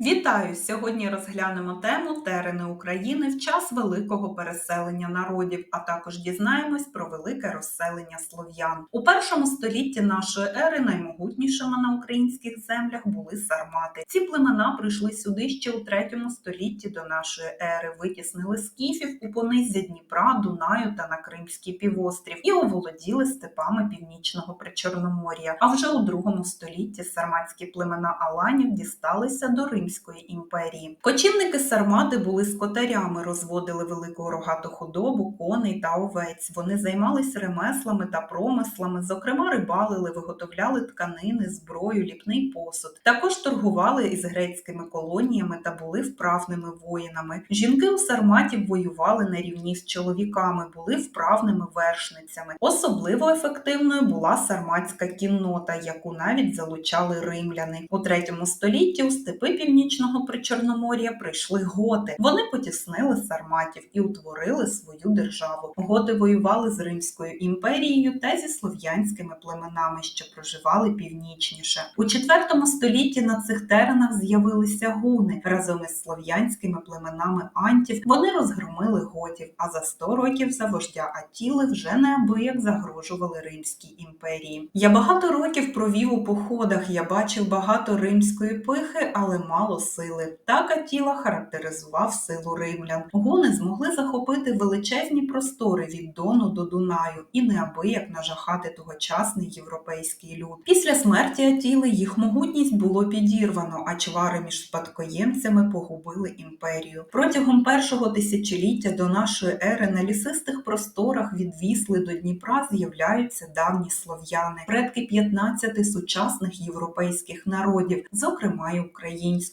Вітаю! Сьогодні розглянемо тему терени України в час великого переселення народів, а також дізнаємось про велике розселення слов'ян. У першому столітті нашої ери наймогутнішими на українських землях були сармати. Ці племена прийшли сюди ще у третьому столітті до нашої ери, витіснили скіфів у пониззя Дніпра, Дунаю та на Кримський півострів і оволоділи степами північного причорномор'я. А вже у другому столітті сарматські племена Аланів дісталися до Римського Римської імперії. Кочівники сармати були скотарями, розводили велику рогату худобу, коней та овець. Вони займалися ремеслами та промислами, зокрема рибалили, виготовляли тканини, зброю, ліпний посуд. Також торгували із грецькими колоніями та були вправними воїнами. Жінки у сарматів воювали на рівні з чоловіками, були вправними вершницями. Особливо ефективною була сарматська кіннота, яку навіть залучали римляни у третьому столітті у степи північної північного причорномор'я прийшли готи. Вони потіснили сарматів і утворили свою державу. Готи воювали з Римською імперією та зі слов'янськими племенами, що проживали північніше. У IV столітті на цих теренах з'явилися гуни разом із слов'янськими племенами антів. Вони розгромили готів, а за 100 років за вождя Атіли вже неабияк загрожували Римській імперії. Я багато років провів у походах. Я бачив багато римської пихи, але мало сили. Так Атіла характеризував силу римлян. Гуни змогли захопити величезні простори від Дону до Дунаю і неабияк нажахати тогочасний європейський люд. Після смерті Атіли їх могутність було підірвано, а чвари між спадкоємцями погубили імперію. Протягом першого тисячоліття до нашої ери на лісистих просторах від Вісли до Дніпра з'являються давні слов'яни, предки 15 сучасних європейських народів, зокрема й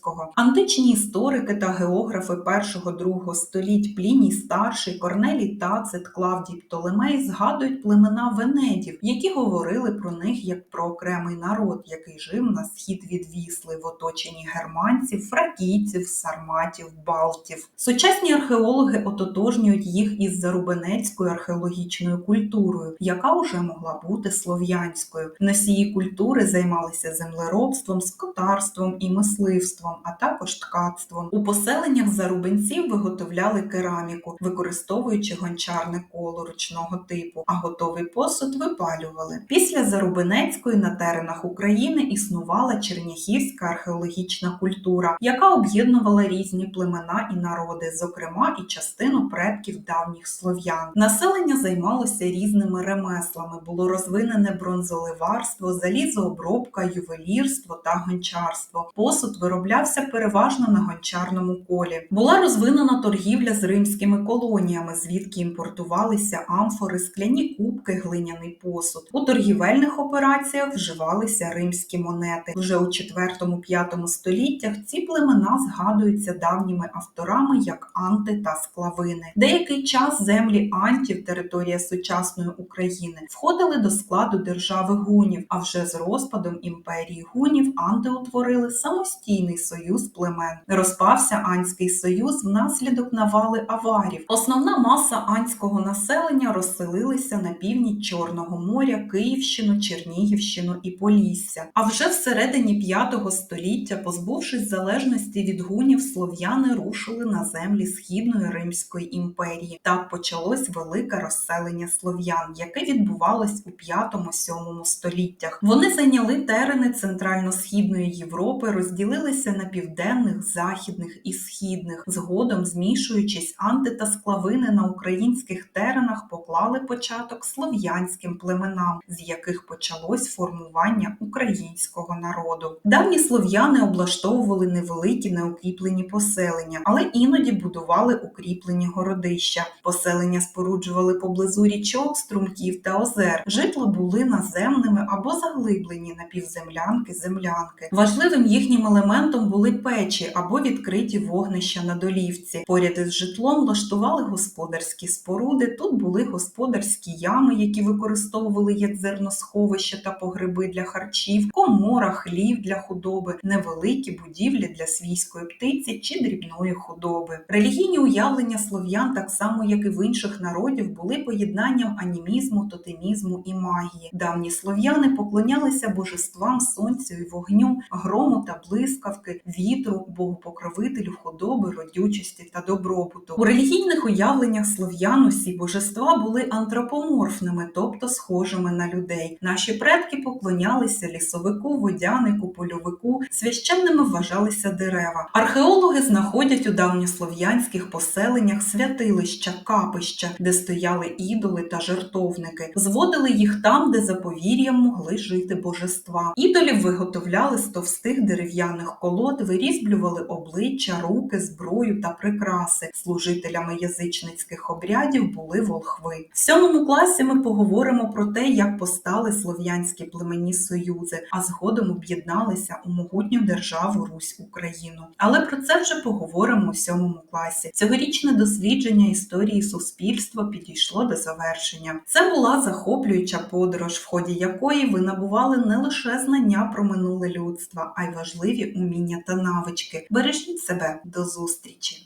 українського. Античні історики та географи першого-другого століть Пліній старший, Корнелій Тацит, Клавдій Птолемей згадують племена венедів, які говорили про них як про окремий народ, який жив на схід від Вісли в оточенні германців, фракійців, сарматів, балтів. Сучасні археологи ототожнюють їх із зарубенецькою археологічною культурою, яка уже могла бути слов'янською. Носії культури займалися землеробством, скотарством і мисливством а також ткацтвом. У поселеннях зарубинців виготовляли кераміку, використовуючи гончарне коло ручного типу, а готовий посуд випалювали. Після Зарубинецької на теренах України існувала черняхівська археологічна культура, яка об'єднувала різні племена і народи, зокрема і частину предків давніх слов'ян. Населення займалося різними ремеслами, було розвинене бронзоливарство, залізообробка, ювелірство та гончарство. Посуд вироблявся переважно на гончарному колі. Була розвинена торгівля з римськими колоніями, звідки імпортувалися амфори, скляні кубки, глиняний посуд. У торгівельних операціях вживалися римські монети. Вже у 4-5 століттях ці племена згадуються давніми авторами як анти та склавини. Деякий час землі антів, територія сучасної України, входили до складу держави гунів. А вже з розпадом імперії гунів анти утворили самостійний союз племен. Розпався Анський союз внаслідок навали аварів. Основна маса анського населення розселилися на північ Чорного моря, Київщину, Чернігівщину і Полісся. А вже всередині п'ятого століття, позбувшись залежності від гунів, слов'яни рушили на землі Східної Римської імперії. Так почалось велике розселення слов'ян, яке відбувалось у 5-7 століттях. Вони зайняли терени центрально-східної Європи, розділилися на південних, західних і східних, згодом змішуючись анти та склавини на українських теренах, поклали початок слов'янським племенам, з яких почалось формування українського народу. Давні слов'яни облаштовували невеликі неукріплені поселення, але іноді будували укріплені городища. Поселення споруджували поблизу річок, струмків та озер. Житла були наземними або заглиблені напівземлянки, землянки. Важливим їхнім елементом були печі або відкриті вогнища на долівці. Поряд із житлом влаштували господарські споруди. Тут були господарські ями, які використовували як зерносховища та погреби для харчів, комора, хлів для худоби, невеликі будівлі для свійської птиці чи дрібної худоби. Релігійні уявлення слов'ян, так само як і в інших народів, були поєднанням анімізму, тотемізму і магії. Давні слов'яни поклонялися божествам сонцю і вогню, грому та блискавки, вітру, богу-покровителю, худоби, родючості та добробуту. У релігійних уявленнях слов'ян усі божества були антропоморфними, тобто схожими на людей. Наші предки поклонялися лісовику, водянику, польовику, священними вважалися дерева. Археологи знаходять у давньослов'янських поселеннях святилища, капища, де стояли ідоли та жертовники. Зводили їх там, де за повір'ям могли жити божества. Ідолів виготовляли з товстих дерев'яних колод, вирізблювали обличчя, руки, зброю та прикраси. Служителями язичницьких обрядів були волхви. В сьомому класі ми поговоримо про те, як постали слов'янські племені союзи, а згодом об'єдналися у могутню державу Русь Україну. Але про це вже поговоримо у сьомому класі. Цьогорічне дослідження історії суспільства підійшло до завершення. Це була захоплююча подорож, в ході якої ви набували не лише знання про минуле людства, а й важливі уміння та навички. Бережіть себе до зустрічі!